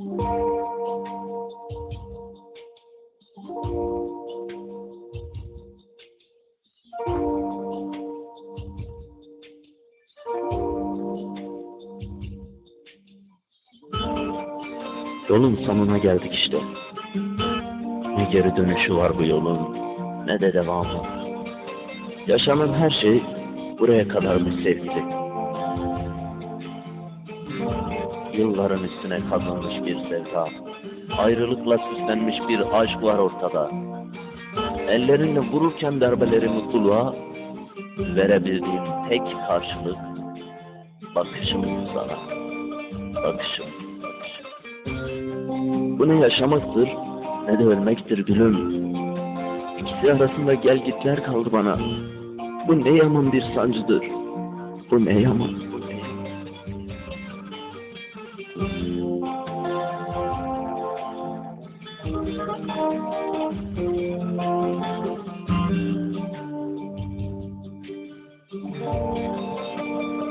Yolun sonuna geldik işte. Ne geri dönüşü var bu yolun, ne de devamı. Yaşanan her şey buraya kadarmış sevgili. Yılların üstüne kazanmış bir sevda. Ayrılıkla süslenmiş bir aşk var ortada. Ellerinle vururken darbeleri mutluluğa, verebildiğim tek karşılık bakışım sana. Bakışım, bakışım. Bu ne yaşamaktır ne de ölmektir gülüm. İkisi arasında gel gitler kaldı bana. Bu ne yaman bir sancıdır. Bu ne yaman.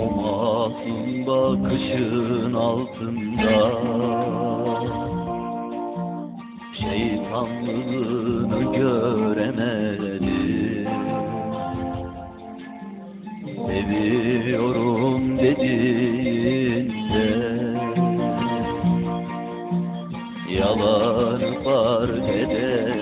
masum bakışın altında. Şeytanlığını göremedim. Seviyorum dediğinde. Yalan fark edemedim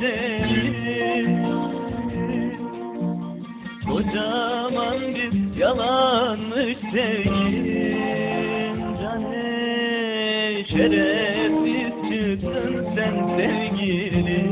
Senin Kocaman bir yalanmış sevgin Cane şerefsiz çıktın sen sevgilim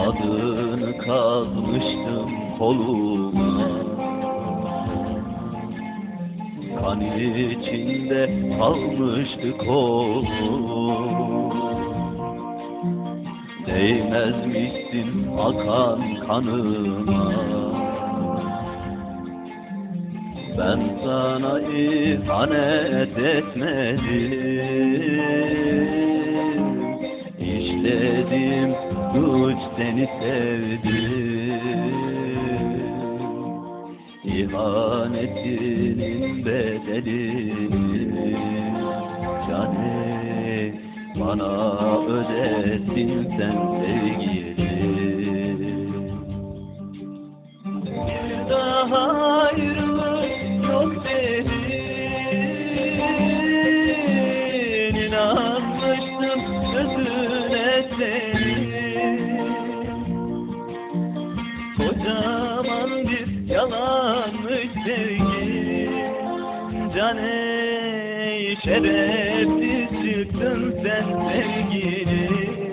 Adını kazmıştım koluma. Kan içinde kalmıştı kolum. Değmezmişsin akan kanıma. Ben sana ihanet etmedim suç seni sevdim İhanetinin bedelini Cane bana ödesin sen sevgilim bir daha ayrılık yok dedin İnanmıştım sözüne senin Cane şerefsiz çıktın sen sevgilim